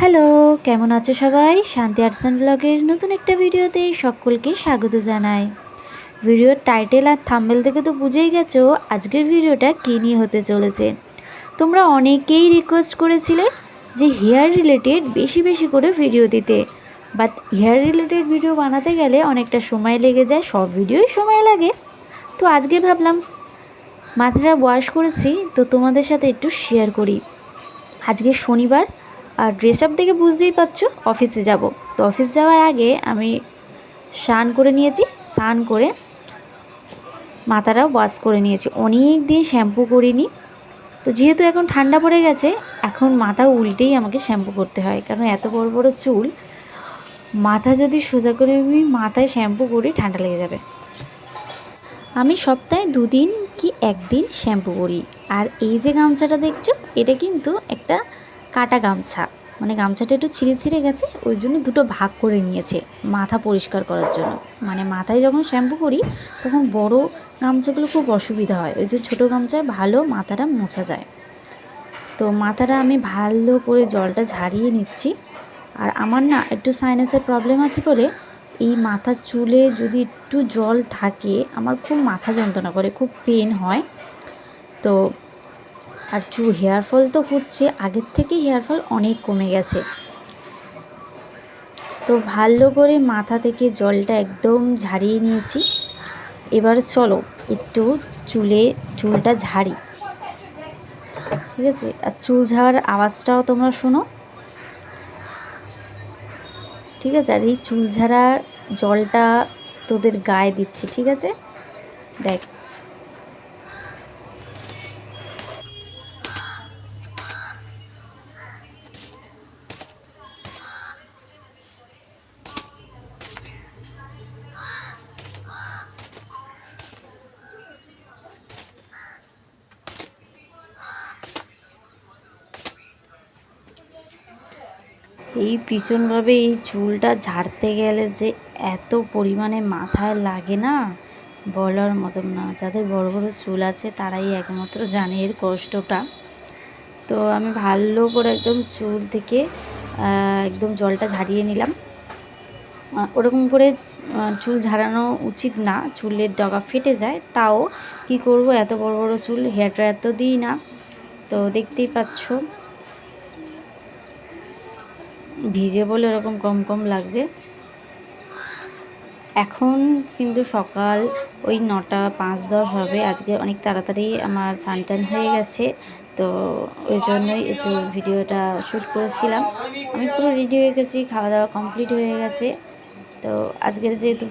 Hello, কেমন আছো সবাই? শান্তি আর্টস অ্যান্ড ব্লগের নতুন একটা ভিডিওতে সকলকে স্বাগত জানাই। ভিডিওর টাইটেল আর থাম্বেল থেকে তো বুঝেই গেছো আজকের ভিডিওটা কী নিয়ে হতে চলেছে। তোমরা অনেকেই রিকোয়েস্ট করেছিলে যে হেয়ার রিলেটেড বেশি বেশি করে ভিডিও দিতে। বাট হেয়ার রিলেটেড ভিডিও বানাতে গেলে অনেকটা সময় লেগে যায়, সব ভিডিওই সময় লাগে। তো আজকে ভাবলাম, মাথাটা বয়স করেছি, তো তোমাদের সাথে একটু শেয়ার করি। আজকে শনিবার আর ড্রেস আপ দেখে বুঝতেই পারছ অফিসে যাব। তো অফিস যাওয়ার আগে আমি স্নান করে নিয়েছি, স্নান করে মাথাটা ওয়াশ করে নিয়েছি। অনেক দিন শ্যাম্পু করিনি। তো যেহেতু এখন ঠান্ডা পড়ে গেছে, এখন মাথা উল্টেই আমাকে শ্যাম্পু করতে হয়। কারণ এত বড় বড় চুল, মাথা যদি সোজা করে আমি মাথায় শ্যাম্পু করি, ঠান্ডা লেগে যাবে। আমি সপ্তাহে দুদিন কি একদিন শ্যাম্পু করি। আর এই যে গামছাটা দেখছ, এটা কিন্তু একটা কাটা গামছা। মানে গামছাটা একটু ছিঁড়ে ছিঁড়ে গেছে, ওই জন্য দুটো ভাগ করে নিয়েছে মাথা পরিষ্কার করার জন্য। মানে মাথায় যখন শ্যাম্পু করি, তখন বড় গামছাগুলো খুব অসুবিধা হয়। ওই যে ছোটো গামছায় ভালো মাথাটা মোছা যায়। তো মাথাটা আমি ভালো করে জলটা ঝারিয়ে নিচ্ছি। আর আমার না একটু সাইনাসের প্রবলেম আছে বলে এই মাথার চুলে যদি একটু জল থাকে, আমার খুব মাথা যন্ত্রণা করে, খুব পেন হয়। তো আর চু হেয়ার ফল তো হচ্ছে, আগের থেকে হেয়ার ফল অনেক কমে গেছে। তো ভালো করে মাথা থেকে জলটা একদম ঝারিয়ে নিয়েছি। এবার চলো, একটু চুলে, চুলটা ঝাড়ি। ঠিক আছে? আর চুল ঝাড়ার আওয়াজটাও তোমরা শোনো। ঠিক আছে? আর এই চুল ঝাড়ার জলটা তোদের গায়ে দিচ্ছি, ঠিক আছে? দেখ। এই ভীষণভাবে এই চুলটা ঝাড়তে গেলে যে এত পরিমাণে মাথায় লাগে না? বলার মতন না। যাদের বড় বড় চুল আছে তারাই একমাত্র জানে এর কষ্টটা। তো আমি ভালো করে একদম চুল থেকে একদম জলটা ঝাড়িয়ে নিলাম। ওরকম করে চুল ঝাড়ানো উচিত না। চুলের ডগা ফেটে যায়, তাও কি করব? এত বড় বড় চুল, হেয়ার ড্রায়ার তো দিই না। তো দেখতেই পাচ্ছ। ভিজে বলে এরকম কম কম লাগছে। এখন কিন্তু সকাল, ওই নটা পাঁচ দশ হবে। আজকে অনেক তাড়াতাড়ি আমার সানটান হয়ে গেছে। তো ওই জন্যই একটু ভিডিওটা শ্যুট করেছিলাম। আমি পুরো রেডি হয়ে গেছি, খাওয়া দাওয়া কমপ্লিট হয়ে গেছে। তো আজকের যেহেতু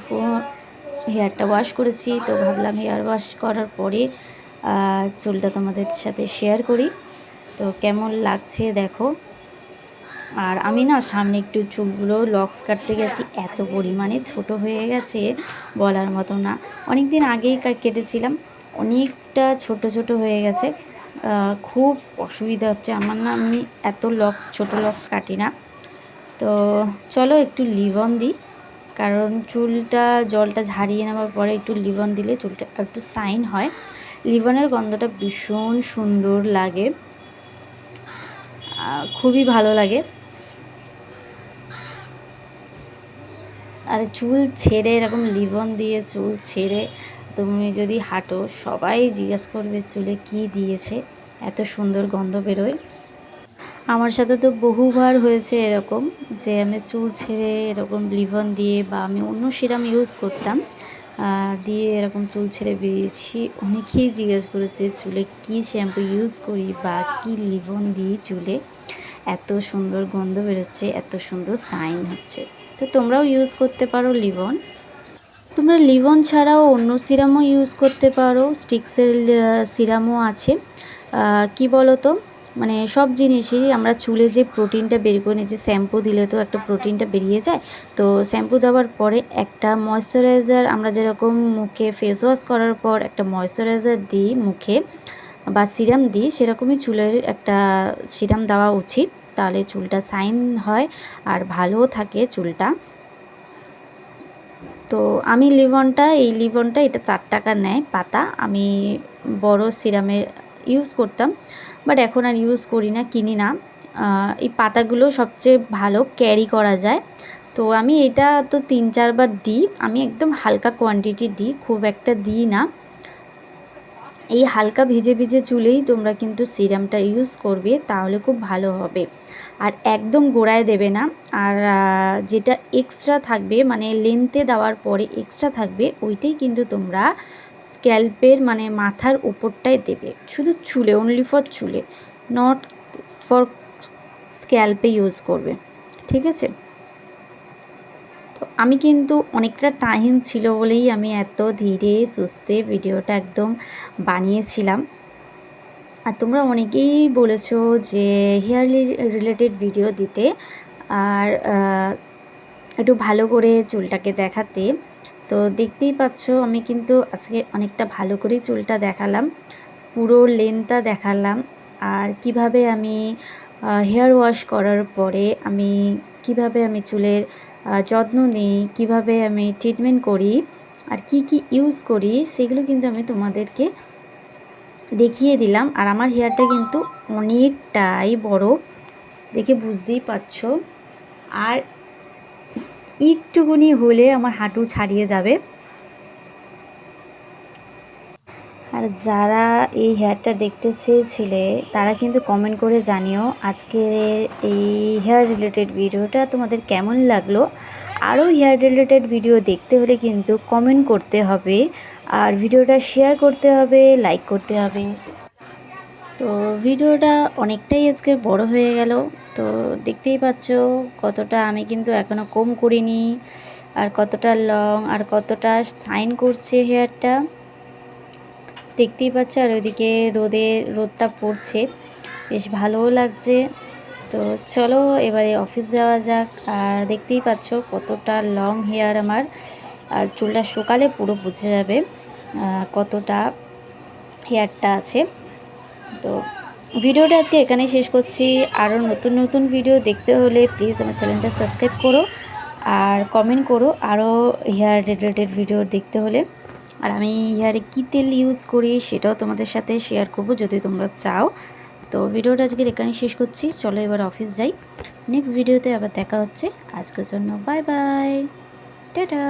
হেয়ারটা ওয়াশ করেছি, তো ভাবলাম হেয়ার ওয়াশ করার পরে চুলটা তোমাদের সাথে শেয়ার করি। তো কেমন লাগছে দেখো। আর আমি না সামনে একটু চুলগুলো লক্স কাটতে গেছি। এত পরিমাণে ছোট হয়ে গেছে বলার মতো না। অনেক দিন আগেই কেটেছিলাম। অনেকটা ছোট ছোট হয়ে গেছে। খুব অসুবিধা হচ্ছে আমার না। আমি এত লক্স, ছোট লক্স কাটি না। তো চলো একটু লিভন দিই। কারণ চুলটা, জলটা ঝারিয়ে নেওয়ার পরে একটু লিভন দিলে চুলটা একটু সাইন হয়। লিভনের গন্ধটা ভীষণ সুন্দর লাগে। খুবই ভালো লাগে। আর চুল ছেড়ে, এরকম লিভন দিয়ে চুল ছেড়ে তুমি যদি হাঁটো, সবাই জিজ্ঞেস করবে চুলে কি দিয়েছে, এত সুন্দর গন্ধ বেরোয়। আমার সাথে তো বহুবার হয়েছে এরকম যে আমি চুল ছেড়ে, এরকম লিভন দিয়ে বা আমি অন্য সিরাম ইউজ করতাম দিয়ে এরকম চুল ছেড়ে বেরিয়েছি। অনেকেই জিজ্ঞেস করেছে চুলে কি শ্যাম্পু ইউজ করি বা কি লিভন দিই চুলে। এত সুন্দর গন্ধ বেরোচ্ছে, এত সুন্দর সাইন হচ্ছে। তো তোমরাও ইউজ করতে পারো লিভন তোমরা লিভন ছাড়াও অন্য সিরামও ইউজ করতে পারো স্টিক্সের সিরামও আছে। কি বলো তো মানে সব জিনিসই আমরা চুলে যে প্রোটিনটা বের করে নিই যে শ্যাম্পু দিলে তো একটা প্রোটিনটা বেরিয়ে যায়। তো শ্যাম্পু দেওয়ার পরে একটা ময়শ্চারাইজার আমরা যেরকম মুখে ফেস ওয়াশ করার পর একটা ময়শ্চারাইজার দিই মুখে বা সিরাম দিই, সেরকমই চুলের একটা সিরাম দেওয়া উচিত। তাহলে চুলটা সাইন হয় আর ভালোও থাকে চুলটা। তো আমি লিভনটা, এই লিভনটা এটা চার টাকা নেয় পাতা। আমি বড় সিরামে ইউজ করতাম, বাট এখন আর ইউজ করি না, কিনি না। এই পাতাগুলো সবচেয়ে ভালো ক্যারি করা যায়। তো আমি এটা তো তিন চারবার দিই, আমি একদম হালকা কোয়ান্টিটি দিই, খুব একটা দিই না। এই হালকা ভিজে ভিজে চুলেই তোমরা কিন্তু সিরামটা ইউজ করবে, তাহলে খুব ভালো হবে। আর একদম গোড়ায় দেবে না। আর যেটা এক্সট্রা থাকবে মানে লেন্থে দেওয়ার পরে এক্সট্রা থাকবে, ওইটাই কিন্তু তোমরা স্ক্যাল্পের মানে মাথার উপরটায় দেবে। শুধু চুলে অনলি ফর চুলে নট ফর স্ক্যাল্পে ইউজ করবে। ঠিক আছে? তো আমি কিন্তু অনেকটা টাইম ছিল বলেই আমি এত ধীরে সুস্থে ভিডিওটা একদম বানিয়েছিলাম। আর তোমরা অনেকেই বলেছ যে হেয়ার রিলেটেড ভিডিও দিতে আর একটু ভালো করে চুলটাকে দেখাতে। তো দেখতেই পাচ্ছ আমি কিন্তু আজকে অনেকটা ভালো করেই চুলটা দেখালাম, পুরো লেন্থটা দেখালাম। আর কীভাবে আমি হেয়ার ওয়াশ করার পরে আমি কীভাবে আমি চুলের যত্ন নিই, কীভাবে আমি ট্রিটমেন্ট করি আর কি কি ইউজ করি, সেগুলো কিন্তু আমি তোমাদেরকে দেখিয়ে দিলাম। আর আমার হেয়ারটা কিন্তু অনেকটাই বড়, দেখে বুঝতেই পারছ। আর একটুকুনি হলে আমার হাঁটু ছাড়িয়ে যাবে। আর যারা এই হেয়ারটা দেখতে চেয়েছিলে, তারা কিন্তু কমেন্ট করে জানিও আজকের এই হেয়ার রিলেটেড ভিডিওটা তোমাদের কেমন লাগল। আরও হেয়ার রিলেটেড ভিডিও দেখতে হলে কিন্তু কমেন্ট করতে হবে। আর ভিডিওটা শেয়ার করতে হবে লাইক করতে হবে। তো ভিডিওটা অনেকটাই আজকে বড় হয়ে গেল। তো দেখতেই পাচ্ছ কতটা আমি কিন্তু এখনও কম করিনি, আর কতটা লং আর কতটা সাইন করছে হেয়ারটা দেখতেই পাচ্ছ, আর ওইদিকে রোদে, রোদটা পড়ছে। বেশ ভালোও লাগছে। তো চলো এবারে অফিস যাওয়া যাক। আর দেখতেই পাচ্ছ কতটা লং হেয়ার আমার। আর চুলটা সকালে পুরো বুঝে যাবে কতটা হেয়ারটা আছে। তো ভিডিওটা আজকে এখানেই শেষ করছি। আরও নতুন নতুন ভিডিও দেখতে হলে প্লিজ আমার চ্যানেলটা সাবস্ক্রাইব করো আর কমেন্ট করো আরও হেয়ার রিলেটেড ভিডিও দেখতে হলে। আর আমি হেয়ারে কী তেল ইউজ করি সেটাও তোমাদের সাথে শেয়ার করব যদি তোমরা চাও। তো ভিডিওটা আজকে এখানেই শেষ করছি। চলো এবার অফিস যাই। নেক্সট ভিডিওতে আবার দেখা হচ্ছে। আজকের জন্য বাই বাই টাটা।